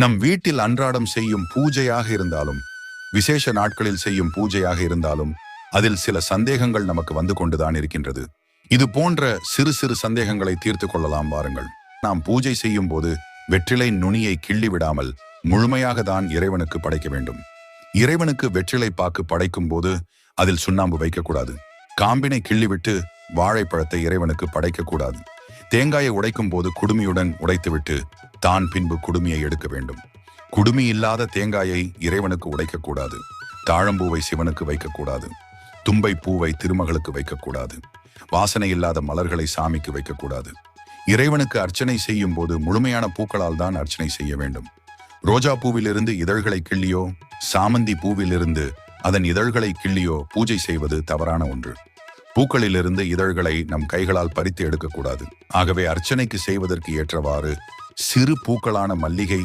நம் வீட்டில் அன்றாடம் செய்யும் பூஜையாக இருந்தாலும் விசேஷ நாட்களில் செய்யும் பூஜையாக இருந்தாலும் அதில் சில சந்தேகங்கள் நமக்கு வந்து கொண்டுதான் இருக்கின்றது. இது போன்ற சிறு சிறு சந்தேகங்களை தீர்த்து கொள்ளலாம் வாருங்கள். நாம் பூஜை செய்யும் போது வெற்றிலை நுனியை கிள்ளி விடாமல் முழுமையாக தான் இறைவனுக்கு படைக்க வேண்டும். இறைவனுக்கு வெற்றிலை பாக்கு படைக்கும் போது அதில் சுண்ணாம்பு வைக்கக்கூடாது. காம்பினை கிள்ளிவிட்டு வாழைப்பழத்தை இறைவனுக்கு படைக்கக்கூடாது. தேங்காயை உடைக்கும் போது குடுமியுடன் உடைத்துவிட்டு தான் பின்பு குடுமியை எடுக்க வேண்டும். குடுமி இல்லாத தேங்காயை இறைவனுக்கு உடைக்கக்கூடாது. தாழம்பூவை சிவனுக்கு வைக்கக்கூடாது. தும்பை பூவை திருமகளுக்கு வைக்கக்கூடாது. வாசனை இல்லாத மலர்களை சாமிக்கு வைக்கக்கூடாது. இறைவனுக்கு அர்ச்சனை செய்யும் போது முழுமையான பூக்களால் தான் அர்ச்சனை செய்ய வேண்டும். ரோஜா பூவிலிருந்து இதழ்களை கிள்ளியோ சாமந்தி பூவிலிருந்து அதன் இதழ்களை கிள்ளியோ பூஜை செய்வது தவறான ஒன்று. பூக்களிலிருந்து இதழ்களை நம் கைகளால் பறித்து எடுக்கக்கூடாது. ஆகவே அர்ச்சனைக்கு செய்வதற்கு ஏற்றவாறு சிறு பூக்களான மல்லிகை